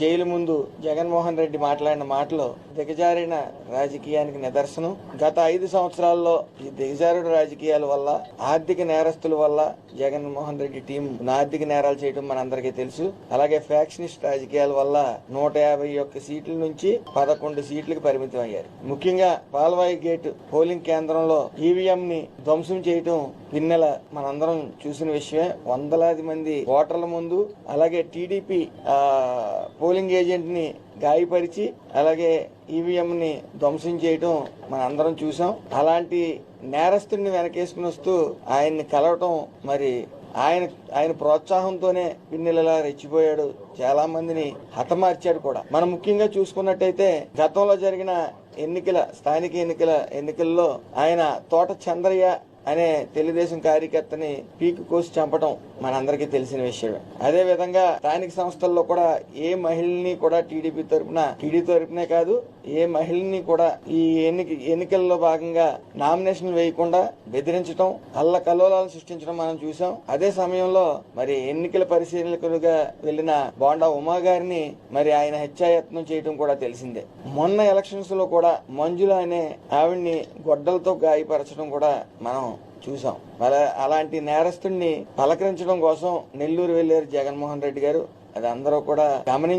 Jail ముందు జగన్మోహన్ రెడ్డి మాట్లాడిన మాటలు దిగజారిన రాజకీయానికి నిదర్శనం. గత ఐదు సంవత్సరాల్లో ఈ దిగజారుడు రాజకీయాల వల్ల ఆర్థిక నేరస్తుల వల్ల జగన్మోహన్ రెడ్డి టీం ఆర్థిక నేరాలు చేయడం మనందరికీ తెలుసు. అలాగే ఫ్యాక్షనిస్ట్ రాజకీయాల వల్ల నూట యాభై ఒక్క సీట్ల నుంచి పదకొండు సీట్లకు పరిమితం అయ్యారు. ముఖ్యంగా పాల్వాయి గేట్ పోలింగ్ కేంద్రంలో ఈవీఎం ని ధ్వంసం చేయటం పిన్నెల మనందరం చూసిన విషయమే. వందలాది మంది ఓటర్ల ముందు అలాగే టీడీపీ పోలింగ్ ఏజెంట్ని గాయపరిచి అలాగే ఈవీఎంని ధ్వంసం చేయటం మనందరం చూసాం. అలాంటి నేరస్తుడిని వెనకేసుకుని వస్తూ ఆయన్ని కలవటం మరి ఆయన ఆయన ప్రోత్సాహంతోనే పిన్నెలలా రెచ్చిపోయాడు. చాలా మందిని హతమార్చాడు కూడా. మనం ముఖ్యంగా చూసుకున్నట్టయితే గతంలో జరిగిన ఎన్నికల స్థానిక ఎన్నికల ఎన్నికల్లో ఆయన తోట చంద్రయ్య అనే తెలుగుదేశం కార్యకర్తని పీకు కోసి చంపటం మనందరికీ తెలిసిన విషయమే అదే విధంగా స్థానిక సంస్థల్లో కూడా ఏ మహిళని కూడా టీడీపీ తరపున టీడీపీ తరపునే కాదు ఏ మహిళని కూడా ఈ ఎన్నిక ఎన్నికల్లో భాగంగా నామినేషన్ వేయకుండా బెదిరించడం అల్ల కల్లోలాలు సృష్టించడం మనం చూసాం అదే సమయంలో మరి ఎన్నికల పరిశీలకులుగా వెళ్ళిన బోండా ఉమా గారిని మరి ఆయన హత్యాయత్నం చేయడం కూడా తెలిసిందే. మొన్న ఎలక్షన్స్లో కూడా మంజుల అనే ఆవిడ్ని గొడ్డలతో గాయపరచడం కూడా మనం చూసాం. మరి అలాంటి నేరస్తుడిని పలకరించడం కోసం నెల్లూరు వెళ్ళారు జగన్మోహన్ రెడ్డి గారు. అది అందరూ కూడా గమనించి